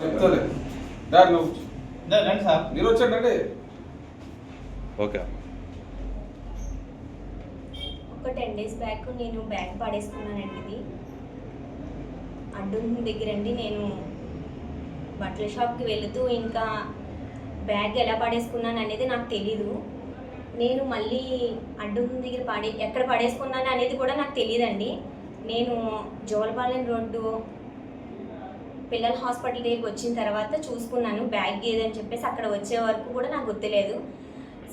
చెప్తాలే. డాడీ నువ్వు. దా, రండి సార్. మీరు వచ్చాడండి ఓకే. ఒక టెన్ డేస్ బ్యాక్ నేను బ్యాగ్ పడేసుకున్నానండి ఇది. అడ్డు దగ్గర అండి నేను బట్టల షాప్కి వెళుతూ ఇంకా బ్యాగ్ ఎలా పడేసుకున్నాను అనేది నాకు తెలీదు. నేను మళ్ళీ అడ్డు దగ్గర పడే ఎక్కడ పడేసుకున్నాను అనేది కూడా నాకు తెలియదండి నేను జోలపాలెం రోడ్డు పిల్లల హాస్పిటల్ దగ్గరికి వచ్చిన తర్వాత చూసుకున్నాను బ్యాగ్ ఏదని చెప్పేసి అక్కడ వచ్చే వరకు కూడా నాకు గుర్తులేదు.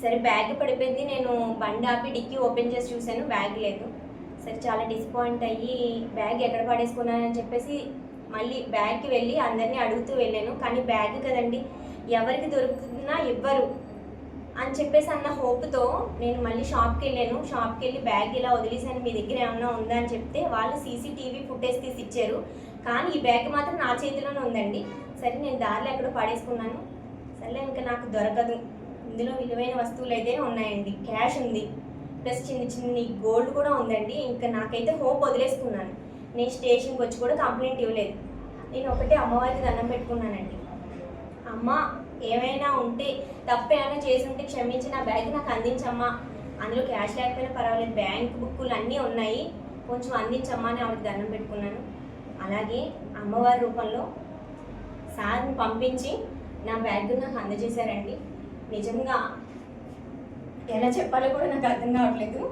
సరే బ్యాగ్ పడిపోయింది. నేను బండి ఆపి డిక్కీ ఓపెన్ చేసి చూశాను బ్యాగ్ లేదు. సరే చాలా డిసప్పాయింట్ అయ్యి బ్యాగ్ ఎక్కడ పడేసుకున్నానని చెప్పేసి మళ్ళీ బ్యాగ్కి వెళ్ళి అందరినీ అడుగుతూ వెళ్ళాను. కానీ బ్యాగ్ కదండి ఎవరికి దొరుకుతున్నా ఇవ్వరు. అని చెప్పేసి అన్న హోప్తో నేను మళ్ళీ షాప్కి వెళ్ళాను షాప్కి వెళ్ళి బ్యాగ్ ఇలా వదిలేసాను. మీ దగ్గర ఏమన్నా ఉందా అని చెప్తే వాళ్ళు సీసీటీవీ ఫుటేజ్ తీసి ఇచ్చారు కానీ ఈ బ్యాగ్ మాత్రం నా చేతిలోనే ఉందండి. సరే నేను దారిలో ఎక్కడో పడేసుకున్నాను. సరే ఇంకా నాకు దొరకదు. ఇందులో విలువైన వస్తువులు అయితే ఉన్నాయండి. క్యాష్ ఉంది. ప్లస్ చిన్న చిన్ని గోల్డ్ కూడా ఉందండి. ఇంకా నాకైతే హోప్ వదిలేసుకున్నాను. నేను స్టేషన్కి వచ్చి కూడా కంప్లైంట్ ఇవ్వలేదు. నేను ఒకటే అమ్మవారికి దండం పెట్టుకున్నానండి. అమ్మ ఏమైనా ఉంటే తప్పు చేసి ఉంటే క్షమించి నా బ్యాగ్ నాకు అందించమ్మా. అందులో క్యాష్ లేకపోయినా పర్వాలేదు బ్యాంక్ బుక్కులు అన్నీ ఉన్నాయి. కొంచెం అందించమ్మా అని ఆవిడకి దండం పెట్టుకున్నాను. అలాగే అమ్మవారి రూపంలో సార్ని పంపించి నా బ్యాగ్ నాకు అందజేశారండి. నిజంగా ఎలా చెప్పాలో కూడా నాకు అర్థం కావట్లేదు.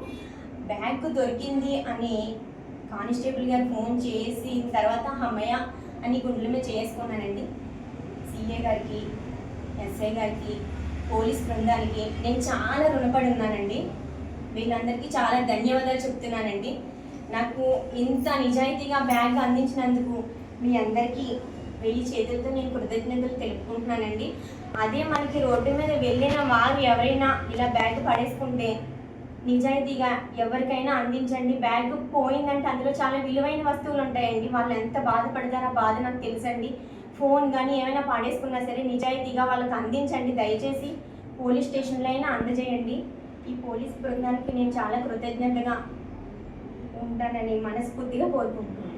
బ్యాగ్ దొరికింది అని కానిస్టేబుల్ గారు ఫోన్ చేసి తర్వాత అమ్మయ్య అని గుండెల మీద చేసుకున్నానండి సీఏ గారికి ఎస్ఐ గారికి పోలీస్ బృందానికి నేను చాలా రుణపడి ఉన్నానండి. వీళ్ళందరికీ చాలా ధన్యవాదాలు చెప్తున్నానండి. నాకు ఇంత నిజాయితీగా బ్యాగ్ అందించినందుకు మీ అందరికీ వెయ్యి చేతులతో నేను కృతజ్ఞతలు తెలుపుకుంటున్నానండి. అదే మనకి రోడ్డు మీద వెళ్ళిన వారు ఎవరైనా ఇలా బ్యాగ్ పడేసుకుంటే నిజాయితీగా ఎవరికైనా అందించండి. బ్యాగ్ పోయిందంటే అందులో చాలా విలువైన వస్తువులు ఉంటాయండి. వాళ్ళు ఎంత బాధపడతారో ఆ బాధ నాకు తెలుసండి. ఫోన్ కానీ ఏమైనా పాడేసుకున్నా సరే నిజాయితీగా వాళ్ళకి అందించండి. దయచేసి పోలీస్ స్టేషన్లో అయినా అందజేయండి. ఈ పోలీస్ బృందానికి నేను చాలా కృతజ్ఞతగా ఉంటానని మనస్ఫూర్తిగా కోరుకుంటున్నాను.